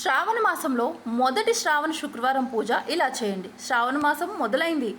శ్రావణ మాసంలో మొదటి శ్రావణ శుక్రవారం పూజ ఇలా చేయండి. శ్రావణ మాసం మొదలైంది.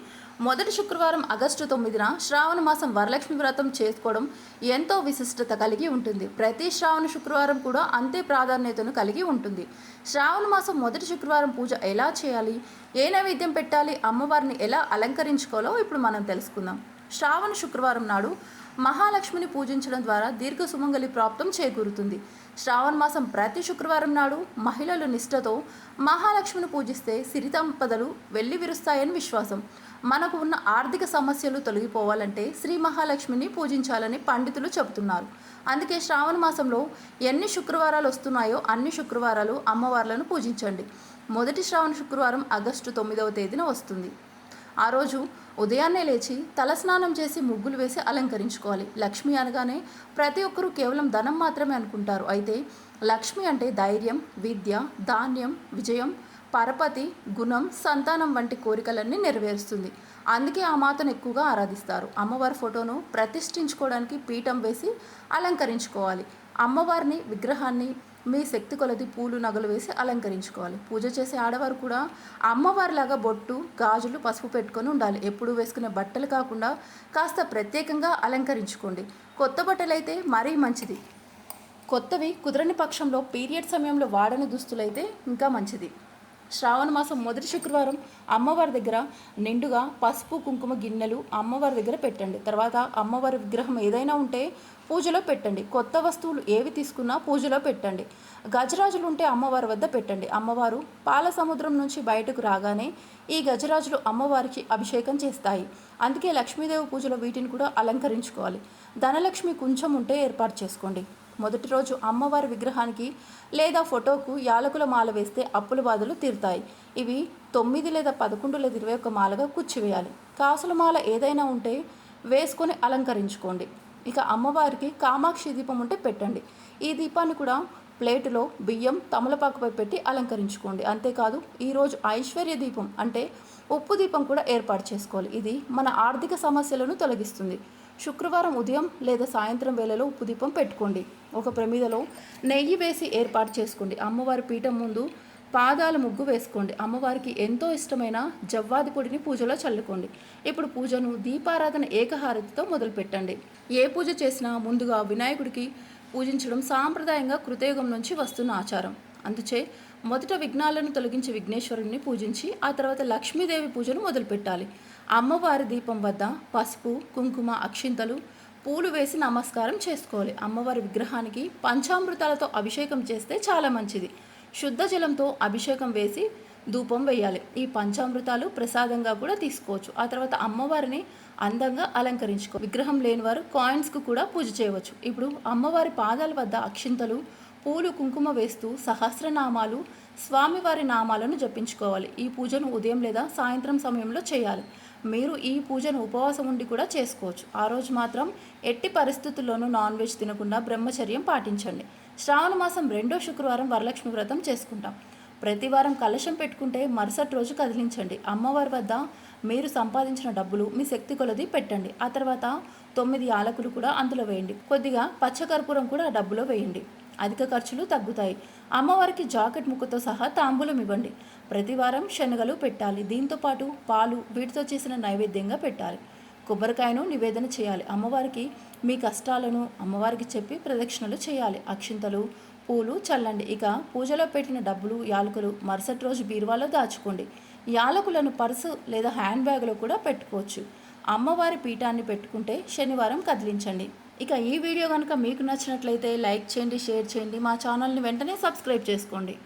మొదటి శుక్రవారం ఆగస్టు తొమ్మిదిన శ్రావణ మాసం వరలక్ష్మి వ్రతం చేసుకోవడం ఎంతో విశిష్టత కలిగి ఉంటుంది. ప్రతి శ్రావణ శుక్రవారం కూడా అంతే ప్రాధాన్యతను కలిగి ఉంటుంది. శ్రావణ మాసం మొదటి శుక్రవారం పూజ ఎలా చేయాలి? ఏ నైవేద్యం పెట్టాలి? అమ్మవారిని ఎలా అలంకరించుకోవాలో ఇప్పుడు మనం తెలుసుకుందాం. శ్రావణ శుక్రవారం నాడు మహాలక్ష్మిని పూజించడం ద్వారా దీర్ఘ సుమంగలి ప్రాప్తం చేకూరుతుంది. శ్రావణ మాసం ప్రతి శుక్రవారం నాడు మహిళలు నిష్ఠతో మహాలక్ష్మిని పూజిస్తే సిరితంపదలు వెళ్ళి విరుస్తాయని విశ్వాసం. మనకు ఉన్న ఆర్థిక సమస్యలు తొలగిపోవాలంటే శ్రీ మహాలక్ష్మిని పూజించాలని పండితులు చెబుతున్నారు. అందుకే శ్రావణ మాసంలో ఎన్ని శుక్రవారాలు వస్తున్నాయో అన్ని శుక్రవారాలు అమ్మవార్లను పూజించండి. మొదటి శ్రావణ శుక్రవారం ఆగస్టు తొమ్మిదవ తేదీన వస్తుంది. ఆ రోజు ఉదయాన్నే లేచి తలస్నానం చేసి ముగ్గులు వేసి అలంకరించుకోవాలి. లక్ష్మి అనగానే ప్రతి ఒక్కరూ కేవలం ధనం మాత్రమే అనుకుంటారు. అయితే లక్ష్మి అంటే ధైర్యం విద్య ధాన్యం విజయం పరపతి గుణం సంతానం వంటి కోరికలన్నీ నెరవేరుస్తుంది. అందుకే ఆ మాతను ఎక్కువగా ఆరాధిస్తారు. అమ్మవారి ఫోటోను ప్రతిష్ఠించుకోవడానికి పీఠం వేసి అలంకరించుకోవాలి. అమ్మవారిని విగ్రహాన్ని మీ శక్తి కొలది పూలు నగలు వేసి అలంకరించుకోవాలి. పూజ చేసే ఆడవారు కూడా అమ్మవారిలాగా బొట్టు గాజులు పసుపు పెట్టుకొని ఉండాలి. ఎప్పుడు వేసుకునే బట్టలు కాకుండా కాస్త ప్రత్యేకంగా అలంకరించుకోండి. కొత్త బట్టలు అయితే మరీ మంచిది. కొత్తవి కుదరని పక్షంలో పీరియడ్ సమయంలో వాడని దుస్తులైతే ఇంకా మంచిది. శ్రావణ మాసం మొదటి శుక్రవారం అమ్మవారి దగ్గర నిండుగా పసుపు కుంకుమ గిన్నెలు అమ్మవారి దగ్గర పెట్టండి. తర్వాత అమ్మవారి విగ్రహం ఏదైనా ఉంటే పూజలో పెట్టండి. కొత్త వస్తువులు ఏవి తీసుకున్నా పూజలో పెట్టండి. గజరాజులు ఉంటే అమ్మవారి వద్ద పెట్టండి. అమ్మవారు పాల సముద్రం నుంచి బయటకు రాగానే ఈ గజరాజులు అమ్మవారికి అభిషేకం చేస్తాయి. అందుకే లక్ష్మీదేవి పూజలో వీటిని కూడా అలంకరించుకోవాలి. ధనలక్ష్మి కొంచెం ఉంటే ఏర్పాటు చేసుకోండి. మొదటి రోజు అమ్మవారి విగ్రహానికి లేదా ఫోటోకు యాలకుల మాల వేస్తే అప్పుల బాధలు తీరుతాయి. ఇవి తొమ్మిది లేదా పదకొండు లేదా ఇరవై ఒక్క మాలగా కూర్చివేయాలి. కాసుల మాల ఏదైనా ఉంటే వేసుకొని అలంకరించుకోండి. ఇక అమ్మవారికి కామాక్షి దీపం ఉంటే పెట్టండి. ఈ దీపాన్ని కూడా ప్లేటులో బియ్యం తమలపాకుపై పెట్టి అలంకరించుకోండి. అంతేకాదు ఈరోజు ఐశ్వర్య దీపం అంటే ఉప్పు దీపం కూడా ఏర్పాటు చేసుకోవాలి. ఇది మన ఆర్థిక సమస్యలను తొలగిస్తుంది. శుక్రవారం ఉదయం లేదా సాయంత్రం వేళలో ఉప్పు దీపం పెట్టుకోండి. ఒక ప్రమిదలో నెయ్యి వేసి ఏర్పాటు చేసుకోండి. అమ్మవారి పీఠం ముందు పాదాల ముగ్గు వేసుకోండి. అమ్మవారికి ఎంతో ఇష్టమైన జవ్వాది పొడిని పూజలో చల్లుకోండి. ఇప్పుడు పూజను దీపారాధన ఏకహారతితో మొదలుపెట్టండి. ఏ పూజ చేసినా ముందుగా వినాయకుడికి పూజించడం సాంప్రదాయంగా కృతయుగం నుంచి వస్తున్న ఆచారం. అందుచే మొదట విఘ్నాలను తొలగించి విఘ్నేశ్వరుడిని పూజించి ఆ తర్వాత లక్ష్మీదేవి పూజను మొదలుపెట్టాలి. అమ్మవారి దీపం వద్ద పసుపు కుంకుమ అక్షింతలు పూలు వేసి నమస్కారం చేసుకోవాలి. అమ్మవారి విగ్రహానికి పంచామృతాలతో అభిషేకం చేస్తే చాలా మంచిది. శుద్ధ జలంతో అభిషేకం వేసి ధూపం వేయాలి. ఈ పంచామృతాలు ప్రసాదంగా కూడా తీసుకోవచ్చు. ఆ తర్వాత అమ్మవారిని అందంగా అలంకరించుకో విగ్రహం లేని వారు కాయిన్స్కు కూడా పూజ చేయవచ్చు. ఇప్పుడు అమ్మవారి పాదాల వద్ద అక్షింతలు పూలు కుంకుమ వేస్తూ సహస్రనామాలు స్వామివారి నామాలను జపించుకోవాలి. ఈ పూజను ఉదయం లేదా సాయంత్రం సమయంలో చేయాలి. మీరు ఈ పూజను ఉపవాసం ఉండి కూడా చేసుకోవచ్చు. ఆ రోజు మాత్రం ఎట్టి పరిస్థితుల్లోనూ నాన్ వెజ్ తినకుండా బ్రహ్మచర్యం పాటించండి. శ్రావణ మాసం రెండో శుక్రవారం వరలక్ష్మి వ్రతం చేసుకుంటాం. ప్రతి వారం కలశం పెట్టుకుంటే మరుసటి రోజు కదిలించండి. అమ్మవారి వద్ద మీరు సంపాదించిన డబ్బులు మీ శక్తి కొలది పెట్టండి. ఆ తర్వాత తొమ్మిది యాలకులు కూడా అందులో వేయండి. కొద్దిగా పచ్చకర్పూరం కూడా ఆ డబ్బులో వేయండి. అధిక ఖర్చులు తగ్గుతాయి. అమ్మవారికి జాకెట్ ముక్కతో సహా తాంబూలం ఇవ్వండి. ప్రతివారం శనగలు పెట్టాలి. దీంతో పాటు పాలు వీటితో చేసిన నైవేద్యంగా పెట్టాలి. కొబ్బరికాయను నివేదన చేయాలి. అమ్మవారికి మీ కష్టాలను అమ్మవారికి చెప్పి ప్రదక్షిణలు చేయాలి. అక్షింతలు పూలు చల్లండి. ఇక పూజలో పెట్టిన డబ్బులు యాలకులు మరుసటి రోజు బీరువాలో దాచుకోండి. యాలకులను పర్సు లేదా హ్యాండ్ బ్యాగ్లో కూడా పెట్టుకోవచ్చు. అమ్మవారి పీఠాన్ని పెట్టుకుంటే శనివారం కదిలించండి. ఇక ఈ వీడియో కనుక మీకు నచ్చినట్లయితే లైక్ చేయండి షేర్ చేయండి. మా ఛానల్ని వెంటనే సబ్స్క్రైబ్ చేసుకోండి.